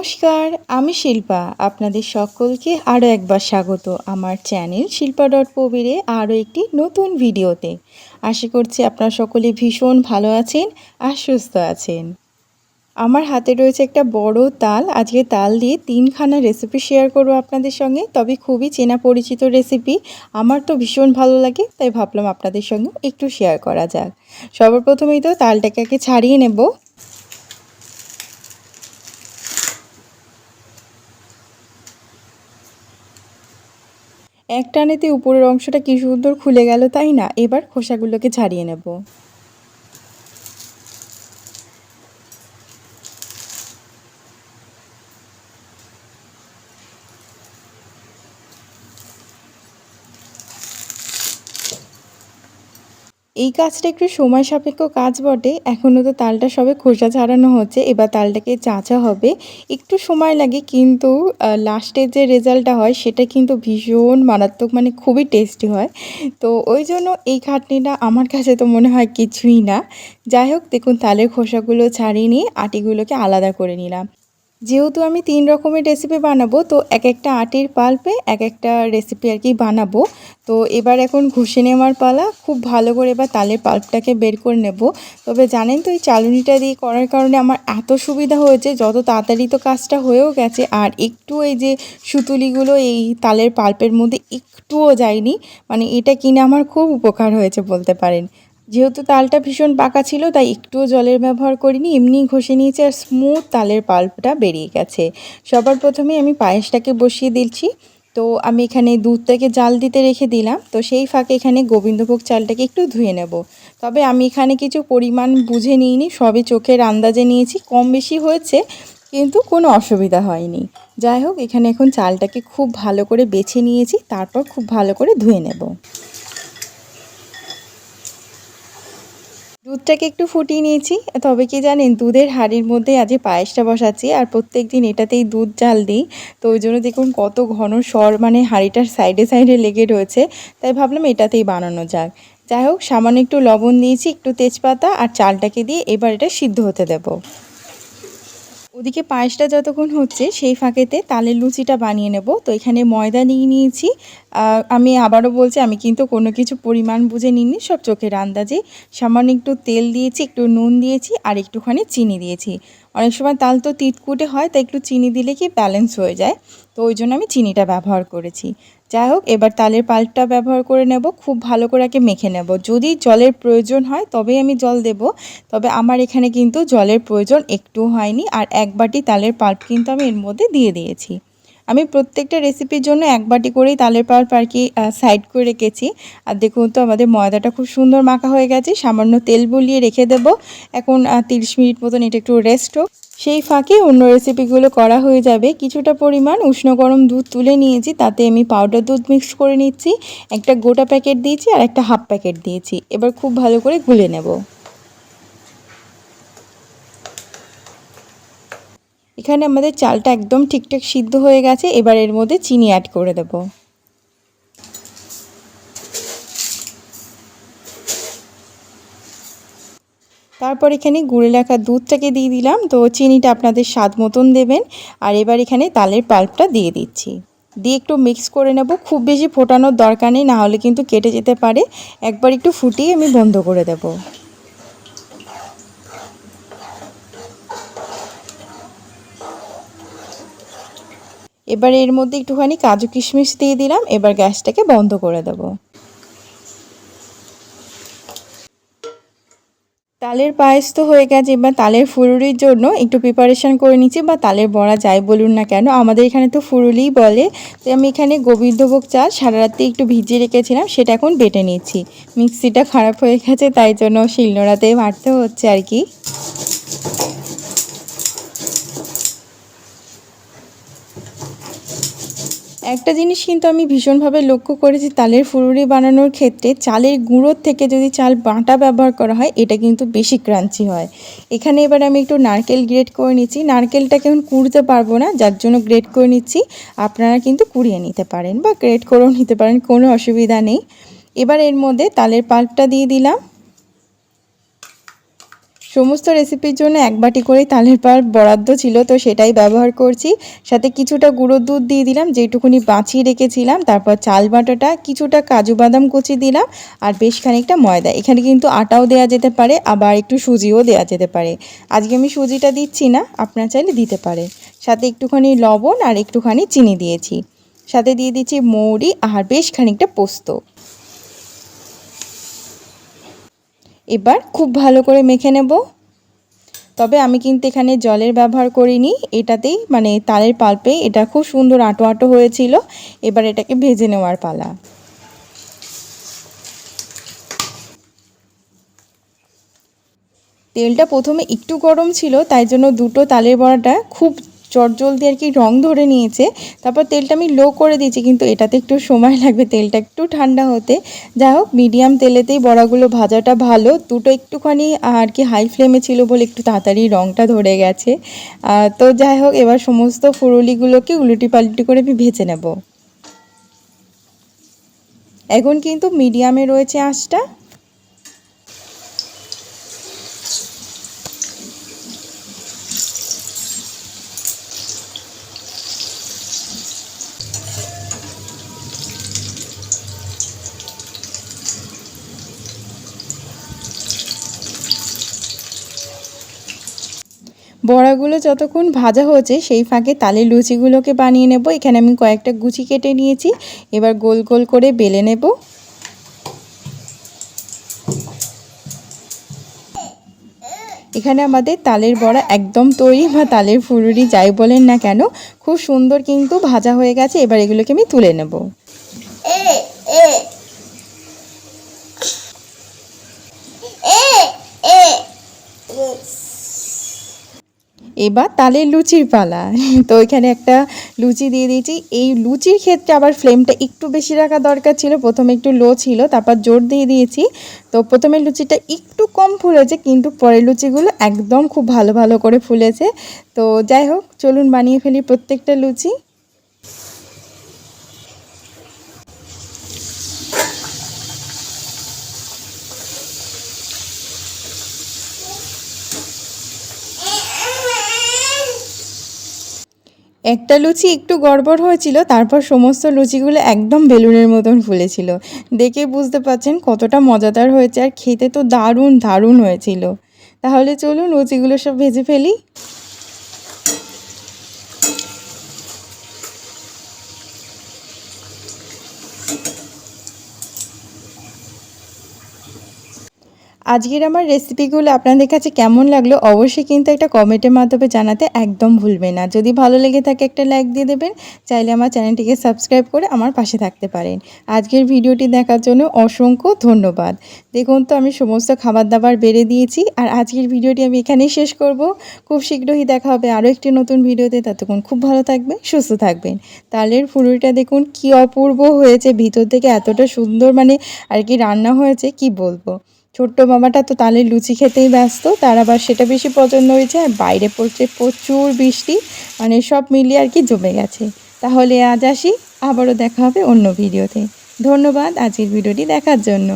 নমস্কার, আমি শিল্পা। আপনাদের সকলকে আরও একবার স্বাগত আমার চ্যানেল শিল্পা ডট প্রবীরে আরও একটি নতুন ভিডিওতে। আশা করছি আপনারা সকলে ভীষণ ভালো আছেন আর সুস্থ আছেন। আমার হাতে রয়েছে একটা বড় তাল। আজকে তাল দিয়ে তিনখানা রেসিপি শেয়ার করব আপনাদের সঙ্গে। তবে খুবই চেনা পরিচিত রেসিপি আমার তো ভীষণ ভালো লাগে, তাই ভাবলাম আপনাদের সঙ্গে একটু শেয়ার করা যাক। সর্বপ্রথমেই তো তালটাকে আগে ছাড়িয়ে নেব। এক টানেতে উপরের অংশটা কি সুন্দর খুলে গেল তাই না? এবার খোসাগুলোকে ছাড়িয়ে নেব। এই কাজটা একটু সময় সাপেক্ষ কাজ বটে। এখনও তো তালটা সবে খোসা ছাড়ানো হচ্ছে। এবার তালটাকে চাঁচা হবে। একটু সময় লাগে, কিন্তু লাস্টের যে রেজাল্টটা হয়, সেটা কিন্তু ভীষণ মারাত্মক মানে খুবই টেস্টি হয়। তো ওই জন্য এই খাটনিটা আমার কাছে তো মনে হয় কিছুই না। যাই হোক, দেখুন, তালের খোসাগুলো ছাড়িয়ে নিয়ে আটিগুলোকে আলাদা করে নিলাম। যেহেতু আমি তিন রকমের রেসিপি বানাবো, তো এক একটা আটির পাল্পে এক একটা রেসিপি আর কি বানাবো। তো এবার এখন ঘষে নেওয়ার পালা, খুব ভালো করে এবার তালের পাল্পটাকে বের করে নেব। তবে জানেন তো, এই চালুনিটা দিয়ে করার কারণে আমার এত সুবিধা হয়েছে, যত তাড়াতাড়ি তো কাজটা হয়েও গেছে, আর একটু এই যে সুতুলিগুলো এই তালের পাল্পের মধ্যে একটুও যায়নি মানে এটা কিনে আমার খুব উপকার হয়েছে বলতে পারেন। যেহেতু তালটা ভীষণ পাকা ছিল, তাই একটুও জলের ব্যবহার করিনি এমনি ঘষে নিয়েছি আর স্মুথ তালের পাল্পটা বেরিয়ে গেছে। সবার প্রথমে আমি পায়েসটাকে বসিয়ে দিচ্ছি। তো আমি এখানে দুধটাকে জাল দিতে রেখে দিলাম। তো সেই ফাঁকে এখানে গোবিন্দভোগ চালটাকে একটু ধুয়ে নেব। তবে আমি এখানে কিছু পরিমাণ বুঝে নিইনি, সবই চোখের আন্দাজে নিয়েছি। কম বেশি হয়েছে, কিন্তু কোনো অসুবিধা হয়নি। যাই হোক, এখানে এখন চালটাকে খুব ভালো করে বেছে নিয়েছি, তারপর খুব ভালো করে ধুয়ে নেব। দুধটাকে একটু ফুটিয়ে নিয়েছি। তবে কি জানেন, দুধের হাঁড়ির মধ্যে আজ পায়েসটা বসাচ্ছি, আর প্রত্যেক দিন এটাতেই দুধ, জাল দিই। তো ওই জন্য দেখুন কত ঘন স্বর মানে হাঁড়িটার সাইডে সাইডে লেগে রয়েছে। তাই ভাবলাম এটাতেই বানানো যাক। যাই হোক, সামান্য একটু লবণ দিয়েছি, একটু তেজপাতা আর চালটাকে দিয়ে এবার এটা সিদ্ধ হতে দেবো। ওদিকে পায়েসটা যতক্ষণ হচ্ছে, সেই ফাঁকেতে তালের লুচিটা বানিয়ে নেব। তো এখানে ময়দা নিয়ে নিয়েছি। আমি আবারও বলছি, আমি কিন্তু কোনো কিছু পরিমাণ বুঝে নিইনি, সব চোখের আন্দাজে। সামান্য একটু তেল দিয়েছি, একটু নুন দিয়েছি আর একটুখানি চিনি দিয়েছি। অনেক সময় তাল তো তিতকুটে হয়, তাই একটু চিনি দিলে কি ব্যালেন্স হয়ে যায়। তো ওই জন্য আমি চিনিটা ব্যবহার করেছি। যাই হোক এবার তালের পাল্পটা ব্যবহার করে নেব, খুব ভালো করে আগে মেখে নেব। যদি জলের প্রয়োজন হয়, তবেই আমি জল দেব। তবে আমার এখানে কিন্তু জলের প্রয়োজন একটু হয়নি, আর এক বাটি তালের পাল্প কিন্তু আমি এর মধ্যে দিয়ে দিয়েছি। আমি প্রত্যেকটা রেসিপির জন্য এক বাটি করেই তালের পাল্প আর কি সাইড করে রেখেছি। আর দেখুন তো, আমাদের ময়দাটা খুব সুন্দর মাখা হয়ে গেছে। সামান্য তেল বলিয়ে রেখে দেব। এখন তিরিশ মিনিট মতন এটা একটু রেস্ট হোক। সেই ফাঁকে অন্য রেসিপিগুলো করা হয়ে যাবে। কিছুটা পরিমাণ উষ্ণ গরম দুধ তুলে নিয়েছি, তাতে আমি পাউডার দুধ মিক্স করে নিচ্ছি। একটা গোটা প্যাকেট দিয়েছি আর একটা হাফ প্যাকেট দিয়েছি। এবার খুব ভালো করে গুলে নেব। এখানে আমাদের চালটা একদম ঠিকঠাক সিদ্ধ হয়ে গেছে, এবার এর মধ্যে চিনি অ্যাড করে দেবো। তারপর এখানে গুড়ে রাখা দুধটাকে দিয়ে দিলাম। তো চিনিটা আপনাদের স্বাদ মতন দেবেন। আর এবার এখানে তালের পাল্পটা দিয়ে দিচ্ছি। দিয়ে একটু মিক্স করে নেব। খুব বেশি ফোটানোর দরকার নেই নাহলে কিন্তু কেটে যেতে পারে। একবার একটু ফুটিয়ে আমি বন্ধ করে দেব। এবার এর মধ্যে একটুখানি কাজু কিশমিশ দিয়ে দিলাম। এবার গ্যাসটাকে বন্ধ করে দেবো। তালের পায়েস তো হয়ে গেছে, এবার তালের ফুরুলির জন্য একটু প্রিপারেশান করে নিচ্ছি, বা তালের বড়া যাই বলুন না কেন। আমাদের এখানে তো ফুরুলিই বলে। তো আমি এখানে গোবিন্দভোগ চাল সারা রাত্রি একটু ভিজিয়ে রেখেছিলাম, সেটা এখন বেটে নিচ্ছি। মিক্সিটা খারাপ হয়ে গেছে, তাই জন্য শিলনোড়াতে মারতে হচ্ছে আর কি। একটা জিনিস কিন্তু আমি ভীষণভাবে লক্ষ্য করেছি, তালের ফুরুরি বানানোর ক্ষেত্রে চালের গুঁড়োর থেকে যদি চাল বাটা ব্যবহার করা হয়, এটা কিন্তু বেশি ক্রাঞ্চি হয়। এখানে এবার আমি একটু নারকেল গ্রেট করে নিচ্ছি। নারকেলটাকে এখন কুড়তে পারব না, যার জন্য গ্রেট করে নিচ্ছি। আপনারা কিন্তু কুড়িয়ে নিতে পারেন বা গ্রেট করেও নিতে পারেন, কোনো অসুবিধা নেই। এবার এর মধ্যে তালের পাল্পটা দিয়ে দিলাম। সমস্ত রেসিপির জন্য এক বাটি করে তালের পাল্প বরাদ্দ ছিল, তো সেটাই ব্যবহার করছি। সাথে কিছুটা গুঁড়ো দুধ দিয়ে দিলাম, যেটুকুনি বাঁচিয়ে রেখেছিলাম। তারপর চাল বাটাটা, কিছুটা কাজু বাদাম কুচি দিলাম, আর বেশ খানিকটা ময়দা। এখানে কিন্তু আটাও দেওয়া যেতে পারে, আবার একটু সুজিও দেওয়া যেতে পারে। আজকে আমি সুজিটা দিচ্ছি না, আপনার চাইলে দিতে পারে সাথে একটুখানি লবণ আর একটুখানি চিনি দিয়েছি। সাথে দিয়ে দিচ্ছি মৌরি, আর বেশ খানিকটা পোস্ত। এবার খুব ভালো করে মেখে নেব। তবে আমি কিন্তু এখানে জলের ব্যবহার করিনি, এটাতেই মানে তালের পাল্পে এটা খুব সুন্দর আটো আটো হয়েছিল, এবার এটাকে ভেজে নেওয়ার পালা। তেলটা প্রথমে একটু গরম ছিল, তাই জন্য দুটো তালের বড়াটা খুব চটজলদি আর কি রং ধরে নিয়েছে। তারপর তেলটা আমি লো করে দিয়েছি, কিন্তু এটাতে একটু সময় লাগবে, তেলটা একটু ঠান্ডা হতে। যাই হোক মিডিয়াম তেলেতেই বড়াগুলো ভাজাটা ভালো। দুটো একটুখানি আর কি হাই ফ্লেমে ছিল বলে একটু তাড়াতাড়ি রংটা ধরে গেছে। তো যাই হোক, এবার সমস্ত ফুরুলিগুলোকে উলুটি পাল্টি করে আমি ভেজে নেব। এখন কিন্তু মিডিয়ামে রয়েছে আঁচটা। বড়াগুলো যতক্ষণ ভাজা হচ্ছে সেই ফাঁকে তালের লুচিগুলোকে বানিয়ে নেব। এখানে আমি কয়েকটা গুচি কেটে নিয়েছি। এবার গোল গোল করে বেলে নেব। এখানে আমাদের তালের বড়া একদম তৈরি বা তালের ফুরুরি যাই বলেন না কেন, খুব সুন্দর কিন্তু ভাজা হয়ে গেছে। এবার এগুলোকে আমি তুলে নেব। এবার তালের লুচির পালা। তো এখানে একটা লুচি দিয়ে দিয়েছি। এই লুচির ক্ষেত্রে আবার ফ্লেমটা একটু বেশি রাখা দরকার ছিল। প্রথমে একটু লো ছিল, তারপর জোর দিয়ে দিয়েছি। তো প্রথমে লুচিটা একটু কম ফুলেছে, কিন্তু পরের লুচিগুলো একদম খুব ভালো ভালো করে ফুলেছে। তো যাই হোক, চলুন বানিয়ে ফেলি প্রত্যেকটা লুচি। একটা লুচি একটু গড়বড় হয়েছিল, তারপর সমস্ত লুচিগুলো একদম বেলুনের মতন ফুলেছিল। দেখে বুঝতে পারছেন কতটা মজাদার হয়েছে, আর খেতে তো দারুণ দারুণ হয়েছিল। তাহলে চলুন লুচিগুলো সব ভেজে ফেলি। আজকের আমার রেসিপিগুলো আপনাদের কাছে কেমন লাগল অবশ্যই কিন্তু একটা কমেন্টের মাধ্যমে জানাতে একদম ভুলবেন না। যদি ভালো লেগে থাকে একটা লাইক দিয়ে দেবেন, চাইলে আমার চ্যানেলটিকে সাবস্ক্রাইব করে আমার পাশে থাকতে পারেন। আজকের ভিডিওটি দেখার জন্য অসংখ্য ধন্যবাদ। দেখুন তো, আমি সমস্ত খাবার দাবার বেড়ে দিয়েছি আর আজকের ভিডিওটি আমি এখানেই শেষ করব। খুব শীঘ্রই দেখা হবে আরও একটি নতুন ভিডিওতে। ততক্ষণ খুব ভালো থাকবেন, সুস্থ থাকবেন। তালের ফুলুরিটা দেখুন কি অপূর্ব হয়েছে, ভিতর থেকে এতটা সুন্দর মানে আর কি রান্না হয়েছে, কি বলব? ছোট্ট মামাটা তো তালের লুচি খেতেই ব্যস্ত, তার আবার সেটা বেশি পছন্দ হয়েছে, আর বাইরে পড়ছে প্রচুর বৃষ্টি মানে সব মিলিয়ে আর কি জমে গেছে। তাহলে আজ আসি, আবারও দেখা হবে অন্য ভিডিওতে। ধন্যবাদ আজকের ভিডিওটি দেখার জন্য।